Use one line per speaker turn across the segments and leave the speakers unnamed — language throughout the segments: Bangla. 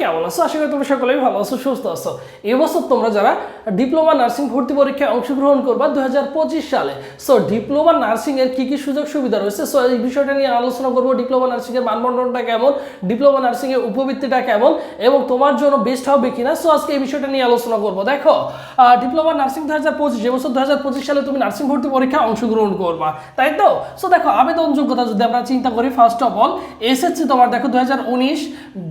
কেমন আছো আশা করি তোমরা সকলেই ভালো আছো, সুস্থ আছো। এবছর তোমরা যারা ডিপ্লোমা নার্সিং ভর্তি পরীক্ষায় অংশগ্রহণ করবা দু হাজার পঁচিশ সালে। সো, ডিপ্লোমা নার্সিং এর কি কি সুযোগ সুবিধা রয়েছে? সো, এই বিষয়টা নিয়ে আলোচনা করব, ডিপ্লোমা নার্সিং এর মানদণ্ডটা কেমন, ডিপ্লোমা নার্সিং এর উপবৃত্তিটা কেমন, এবং তোমার জন্য বেস্ট হবে কিনা? সো, আজকে এই বিষয়টা নিয়ে আলোচনা করব। দেখো ডিপ্লোমা নার্সিং দু হাজার পঁচিশ এবছর দু হাজার পঁচিশ সালে তুমি নার্সিং ভর্তি পরীক্ষায় অংশগ্রহণ করবা, তাই তো? সো, দেখো আবেদন যোগ্যতা যদি আমরা চিন্তা করি ফার্স্ট অফ অল এসএসসি তোমার দেখো দু হাজার উনিশ,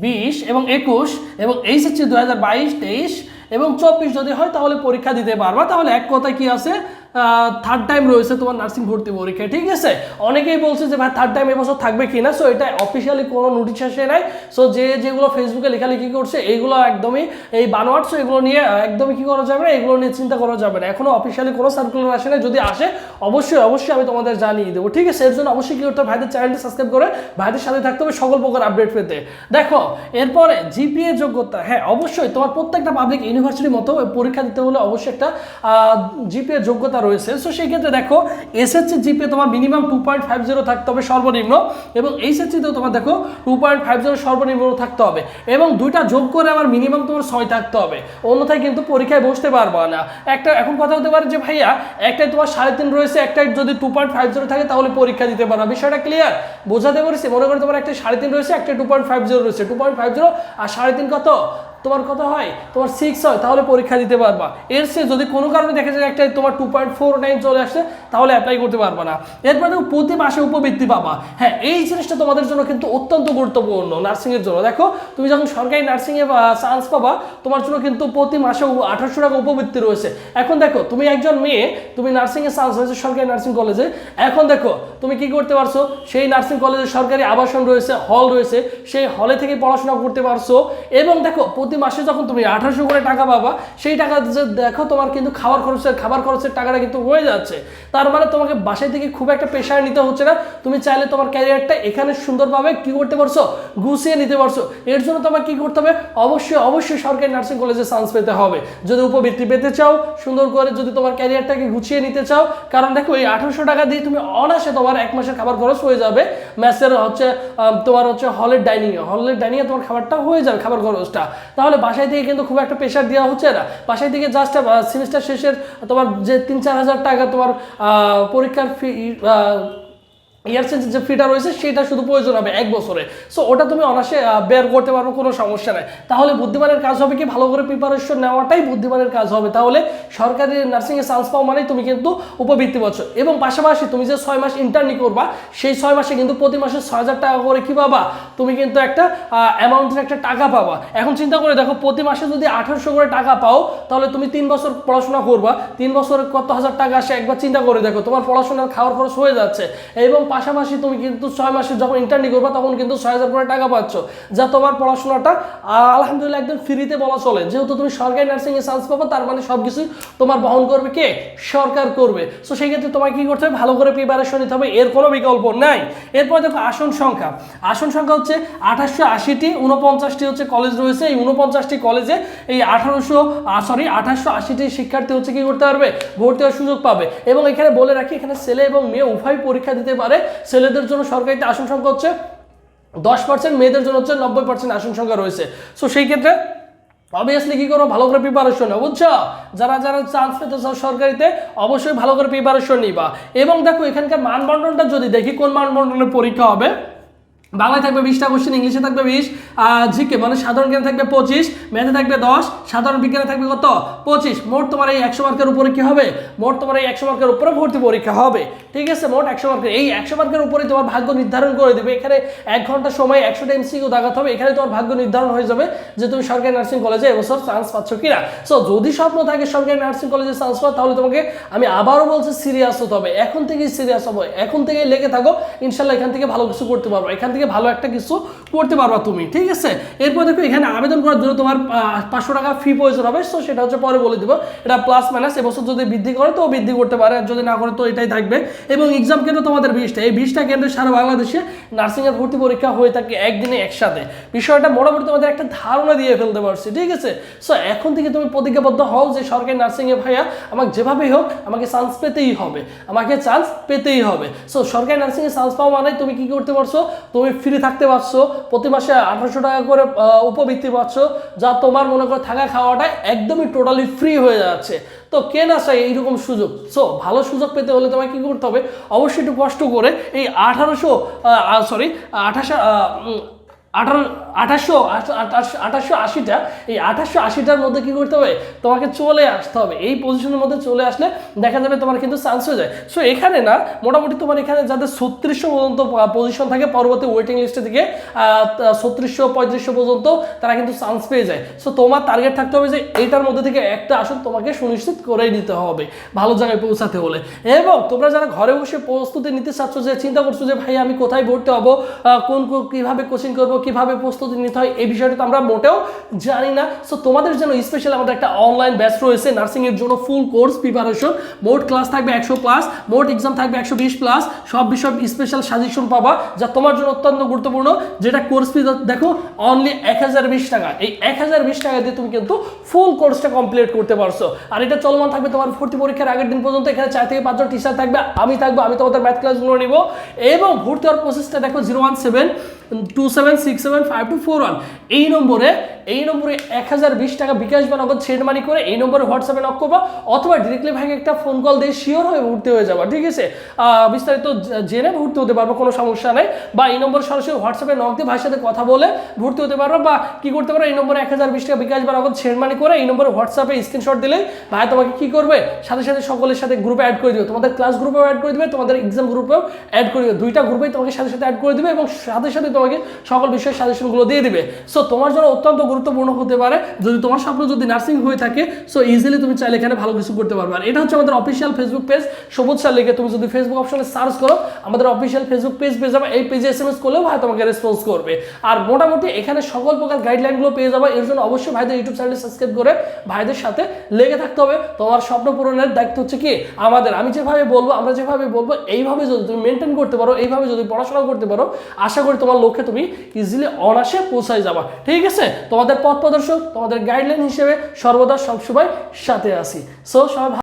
বিশ এবং একুশ এবং এইচএসসি দু হাজার বাইশ তেইশ এবং চব্বিশ যদি হয় তাহলে পরীক্ষা দিতে পারবা তাহলে এক কথা কি আছে থার্ড টাইম রয়েছে তোমার নার্সিং ভর্তি পরীক্ষা ঠিক আছে? অনেকেই বলছে যে, ভাই থার্ড টাইম এবছর থাকবে কি না? সো এটা অফিসিয়ালি কোনো নোটিশ আসে নাই। সো যে যেগুলো ফেসবুকে লেখালেখি করছে, এইগুলো একদমই এই বানোয়াট সো এগুলো নিয়ে একদমই কি করা যাবে না, এগুলো নিয়ে চিন্তা করা যাবে না। এখনও অফিসিয়ালি কোনো সার্কুলার আসে না যদি আসে, অবশ্যই অবশ্যই আমি তোমাদের জানিয়ে দেবো, ঠিক আছে? এর জন্য অবশ্যই কি করতে হবে? ভাইদের চ্যানেলটি সাবস্ক্রাইব করে ভাইদের সাথে থাকতে হবে সকল প্রকার আপডেট পেতে। দেখো, এরপরে জিপিএ যোগ্যতা হ্যাঁ অবশ্যই তোমার প্রত্যেকটা পাবলিক ইউনিভার্সিটির মতো পরীক্ষা দিতে হলে অবশ্যই একটা জিপিএ যোগ্যতা রয়েছে। সো সেই ক্ষেত্রে দেখো এসএসসি জিপে তোমার minimum two point five zero থাকতে হবে সর্বনিম্ন এবং এইচএসসিতেও তোমার দেখো টু পয়েন্ট ফাইভ জিরো সর্বনিম্ন থাকতে হবে এবং দুইটা যোগ করে আমার মিনিমাম তোমার ছয় থাকতে হবে। অন্যথায় কিন্তু পরীক্ষায় বসতে পারবা না। একটা, এখন কথা হতে পারে যে ভাইয়া, একটাই তোমার সাড়ে তিন রয়েছে, একটাই যদি টু পয়েন্ট ফাইভ জিরো থাকে তাহলে পরীক্ষা দিতে পারবা বিষয়টা ক্লিয়ার বোঝাতে পারছি? মনে করি তোমার একটা সাড়ে তিন রয়েছে একটা টু পয়েন্ট ফাইভ জিরো রয়েছে। টু পয়েন্ট ফাইভ জিরো আর সাড়ে তিন কত? তোমার কত হয়, তোমার সিক্স হয়, তাহলে পরীক্ষা দিতে পারবা। এর সে যদি কোনো কারণে দেখা যায় একটা তোমার টু পয়েন্ট ফোর নাইন চলে আসছে তাহলে অ্যাপ্লাই করতে পারবা না। এরপর দেখো, প্রতি মাসে উপবৃত্তি পাবা। হ্যাঁ এই জিনিসটা তোমাদের জন্য কিন্তু অত্যন্ত গুরুত্বপূর্ণ নার্সিংয়ের জন্য। দেখো, তুমি যখন সরকারি নার্সিংয়ে চান্স পাবা, তোমার জন্য কিন্তু প্রতি মাসে আঠারোশো টাকা উপবৃত্তি রয়েছে। এখন দেখো, তুমি একজন মেয়ে, তুমি নার্সিংয়ে চান্স হয়েছে সরকারি নার্সিং কলেজে এখন দেখো, তুমি কি করতে পারছ? সেই নার্সিং কলেজে সরকারি আবাসন রয়েছে হল রয়েছে, সেই হলে থেকে পড়াশোনা করতে পারছ। এবং দেখো প্রতি মাসে যখন তুমি আঠারোশো করে টাকা পাবা, সেই টাকা যে দেখো তোমার কিন্তু খাবার খরচের খাবার খরচের টাকাটা কিন্তু হয়ে যাচ্ছে। তার মানে তোমাকে বাসায় থেকে খুব একটা প্রেশার নিতে হচ্ছে না। তুমি চাইলে তোমার ক্যারিয়ারটা এখানে সুন্দরভাবে কি করতে পারছ? গুছিয়ে নিতে পারছ। এর জন্য তোমার কি করতে হবে? অবশ্যই অবশ্যই সরকারি নার্সিং কলেজে চান্স পেতে হবে। যদি উপবৃত্তি পেতে চাও, সুন্দর করে যদি তোমার ক্যারিয়ারটাকে গুছিয়ে নিতে চাও, কারণ দেখো এই আঠারোশো টাকা দিয়ে তুমি অনাসে তোমার এক মাসের খাবার খরচ হয়ে যাবে। ম্যাসের হচ্ছে তোমার হচ্ছে হলের ডাইনিং, হলের ডাইনিংয়ে তোমার খাবারটা হয়ে যাবে, খাবার খরচটা। তাহলে বাসায় থেকে কিন্তু খুব একটা প্রেশার দেওয়া হচ্ছে না। বাসায় থেকে জাস্ট সেমিস্টার শেষের তোমার যে তিন চার হাজার টাকা তোমার পরীক্ষার ফি ইয়ার যে ফিটা রয়েছে সেটা শুধু প্রয়োজন হবে এক বছরে। সো ওটা তুমি অনাসে বের করতে পারব কোনো সমস্যা নেই। তাহলে বুদ্ধিমানের কাজ হবে কি? ভালো করে প্রিপারেশন নেওয়াটাই বুদ্ধিমানের কাজ হবে। তাহলে সরকারি নার্সিংয়ে চান্স পাওয়া মানেই তুমি কিন্তু উপবৃত্তি পাচ্ছ। এবং পাশাপাশি তুমি যে ছয় মাস ইন্টার্নি করবা, সেই ছয় মাসে কিন্তু প্রতি মাসে ছয় হাজার টাকা করে কি পাবা? তুমি কিন্তু একটা অ্যামাউন্টের একটা টাকা পাবা। এখন চিন্তা করে দেখো, প্রতি মাসে যদি আঠারোশো করে টাকা পাও, তাহলে তুমি তিন বছর পড়াশোনা করবা। তিন বছরে কত হাজার টাকা আসে একবার চিন্তা করে দেখো। তোমার পড়াশোনার খাওয়ার খরচ হয়ে যাচ্ছে। এবং পাশাপাশি তুমি কিন্তু ছয় মাসে যখন ইন্টার্নি করবা, তখন কিন্তু ছয় হাজার করে টাকা পাচ্ছ। যা তোমার পড়াশোনাটা আলহামদুলিল্লাহ একদম ফ্রিতে বলা চলে। যেহেতু তুমি সরকারি নার্সিংয়ে চান্স পাবো, তার মানে সব কিছুই তোমার বহন করবে কে? সরকার করবে। সো সেই ক্ষেত্রে তোমাকে কি করতে হবে? ভালো করে প্রিপারেশন নিতে হবে। এর কোনো বিকল্প নাই। এরপর দেখো আসন সংখ্যা। আসন সংখ্যা হচ্ছে আঠাশশো আশিটি উনপঞ্চাশটি হচ্ছে কলেজ রয়েছে। এই উনপঞ্চাশটি কলেজে এই আঠারোশো সরি আঠাশশো আশিটি শিক্ষার্থী হচ্ছে কি করতে পারবে? ভর্তি হওয়ার সুযোগ পাবে। এবং এখানে বলে রাখি, এখানে ছেলে এবং মেয়ে উভয় পরীক্ষা দিতে পারে। ছেলেদের জন্য সরকারিতে আসন সংখ্যা হচ্ছে দশ পার্সেন্ট মেয়েদের জন্য হচ্ছে নব্বই পার্সেন্ট আসন সংখ্যা রয়েছে। সো সেই ক্ষেত্রে অবভিয়াসলি কি করো ভালো করে প্রিপারেশন নেব, বুঝছ? যারা যারা চান্স পেতে চাও সরকারিতে, অবশ্যই ভালো করে প্রিপারেশন নিবা। এবং দেখো, এখানকার মানবন্টনটা যদি দেখি, কোন মানবন্টনের পরীক্ষা হবে? বাংলায় থাকবে বিশটা কোশ্চেন ইংলিশে থাকবে বিশ জিকে মানে সাধারণ জ্ঞানে থাকবে পঁচিশ, ম্যাথে থাকবে দশ, সাধারণ বিজ্ঞানে থাকবে কত? পঁচিশ। মোট তোমার এই একশো মার্কের উপরে কি হবে? মোট তোমার এই একশো মার্কের উপরে ভর্তি পরীক্ষা হবে। ঠিক আছে? মোট একশো মার্কের এই একশো মার্কের উপরে তোমার ভাগ্য নির্ধারণ করে দেবে। এখানে এক ঘণ্টা সময় একশোটা এমসিকিউ দাগাতে হবে। এখানে তোমার ভাগ্য নির্ধারণ হয়ে যাবে যে তুমি সরকারি নার্সিং কলেজে এবছর চান্স পাচ্ছ কিনা। সো যদি স্বপ্ন থাকে সরকারি নার্সিং কলেজে চান্স পাওয়া তাহলে তোমাকে আমি আবারও বলছি সিরিয়াস হতে হবে। এখন থেকেই সিরিয়াস হবে। এখন থেকেই লেগে থাকো। ইনশাল্লাহ এখান থেকে ভালো কিছু করতে পারব। এখান থেকে ভালো একটা কিছু করতে পারবা তুমি, ঠিক আছে? এরপর দেখো, এখানে আবেদন করার জন্য তোমার পাঁচশো টাকা ফি প্রয়োজন হবে সো সেটা হচ্ছে পরে বলে দিব। এটা প্লাস মাইনাস এবছর যদি বৃদ্ধি করে, তো বৃদ্ধি করতে পারে, আর যদি না করে, তো এটাই থাকবে। এবং এক্সাম কেন্দ্র তোমাদের বিশটা, এই বিশটা কেন্দ্রে সারা বাংলাদেশে নার্সিংয়ের ভর্তি পরীক্ষা হয়ে থাকে একদিনে একসাথে। বিষয়টা মোটামুটি তোমাদের একটা ধারণা দিয়ে ফেলতে পারছি, ঠিক আছে? সো এখন থেকে তুমি প্রতিজ্ঞাবদ্ধ হও যে সরকারি নার্সিংয়ে ভাইয়া আমাকে যেভাবেই হোক, আমাকে চান্স পেতেই হবে, আমাকে চান্স পেতেই হবে। সো সরকারি নার্সিংয়ে চান্স পাওয়া মানে তুমি কি করতে পারছ? তুমি ফ্রি থাকতে পারছ, প্রতি মাসে আঠারোশো টাকা করে উপবৃত্তি পাচ্ছ, যা তোমার মনে করে থাকা খাওয়াটা একদমই টোটালি ফ্রি হয়ে যাচ্ছে। তো কে না চাই এইরকম সুযোগ? সো ভালো সুযোগ পেতে হলে তোমাকে কী করতে হবে? অবশ্যই একটু কষ্ট করে এই আঠারোশো সরি আঠাশো আঠারো আঠাশশো আঠাশশো আশিটা, এই আঠাশশো আশিটার মধ্যে কি করতে হবে? তোমাকে চলে আসতে হবে। এই পজিশনের মধ্যে চলে আসলে দেখা যাবে তোমার কিন্তু চান্স হয়ে যায়। সো এখানে না, মোটামুটি তোমার এখানে যাদের ছত্রিশশো পর্যন্ত পজিশন থাকে, পরবর্তী ওয়েটিং লিস্টে থেকে ছত্রিশশো, পঁয়ত্রিশশো পর্যন্ত তারা কিন্তু চান্স পেয়ে যায়। সো তোমার টার্গেট থাকতে হবে যে এইটার মধ্যে থেকে একটা আসন তোমাকে সুনিশ্চিত করেই নিতে হবে, ভালো জায়গায় পৌঁছাতে হলে। এবং তোমরা যারা ঘরে বসে প্রস্তুতি নিতে চাচ্ছ, যে চিন্তা করছ যে, ভাই, আমি কোথায় ভর্তি হব? কোন- কীভাবে কোচিং করব? কীভাবে প্রস্তুতি নিতে হয় এই বিষয়টা তো আমরা মোটেও জানি না। সো তোমাদের জন্য স্পেশাল আমাদের একটা অনলাইন ব্যাচ রয়েছে নার্সিং এর জন্য ফুল কোর্স প্রিপারেশন মোট ক্লাস থাকবে একশো প্লাস মোট এক্সাম থাকবে একশো বিশ প্লাস সব বিষয় স্পেশাল সাজেশন পাবা, যা তোমার জন্য অত্যন্ত গুরুত্বপূর্ণ, যেটা কোর্স ফি দেখো অনলি এক হাজার বিশ টাকা। এই এক হাজার বিশ টাকা দিয়ে তুমি কিন্তু ফুল কোর্সটা কমপ্লিট করতে পারছ। আর এটা চলমান থাকবে তোমার ভর্তি পরীক্ষার আগের দিন পর্যন্ত। এখানে চার থেকে পাঁচজন টিচার থাকবে, আমি থাকব, আমি তোমাদের ম্যাথ ক্লাসগুলো নিব। এবং ভর্তি হওয়ার প্রসেসটা দেখো zero one seven two seven six seven five two four one এই নম্বরে এই নম্বরে এক হাজার বিশ টাকা বিকাশ বা নগদ সেন্ড মানি করে এই নম্বরে হোয়াটসঅ্যাপে নক করবা, অথবা ডিরেক্টলি ভাইকে একটা ফোন কল দিয়ে শিওর হয়ে ভর্তি হয়ে যাবা, ঠিক আছে? বিস্তারিত জেনে ভর্তি হতে পারব, কোনো সমস্যা নেই। বা এই নম্বর সরাসরি হোয়াটসঅ্যাপে নক দিয়ে ভাইয়ের সাথে কথা বলে ভর্তি হতে পারব, বা কি করতে পারো, এই নম্বরে এক হাজার বিশ টাকা বিকাশ বা নগদ সেন্ড মানি করে এই নম্বরে হোয়াটসঅ্যাপে স্ক্রিনশট দিলে ভাই তোমাকে কি করবে? সাথে সাথে সকলের সাথে গ্রুপে অ্যাড করে দিবে। তোমাদের ক্লাস গ্রুপেও অ্যাড করে দিবে, তোমাদের এক্সাম গ্রুপেও অ্যাড করে দিবে। দুইটা গ্রুপেই তোমাকে সাথে সাথে অ্যাড করে দিবে এবং সাথে সাথে তোমাকে সকল বিষয়ের সাজেশনগুলো দিয়ে দিবে। সো তোমার জন্য অত্যন্ত গুরুত্বপূর্ণ হতে পারে যদি তোমার স্বপ্ন যদি নার্সিং হয়ে থাকে সো ইজিলি তুমি চাইলে এখানে ভালো কিছু করতে পারবে। আর এটা হচ্ছে আমাদের official Facebook page Sabuj sir লিখে তুমি যদি ফেসবুক অপশনে সার্চ করো, আমাদের অফিসিয়াল ফেসবুক পেজ পেয়ে যাবে। এই পেজে এস এম এস করলেও ভাই তোমাকে রেসপন্স করবে। আর মোটামুটি এখানে সকল প্রকার গাইডলাইনগুলো পেয়ে যাবে। এর জন্য অবশ্যই ভাইদের ইউটিউব চ্যানেল সাবস্ক্রাইব করে ভাইদের সাথে লেগে থাকতে হবে। তোমার স্বপ্ন পূরণের দায়িত্ব হচ্ছে কি? আমাদের। আমি যেভাবে বলব, আমরা যেভাবে বলব, এইভাবে যদি তুমি মেনটেন করতে পারো, এইভাবে যদি পড়াশোনা করতে পারো, আশা করি তোমার লক্ষ্যে তুমি ইজিলি অনাসে পৌঁছায় যাবা। ঠিক আছে? তোমাদের পথ প্রদর্শক তোমাদের গাইডলাইন হিসেবে সর্বদা সবসময় সাথে আসি সো ভালো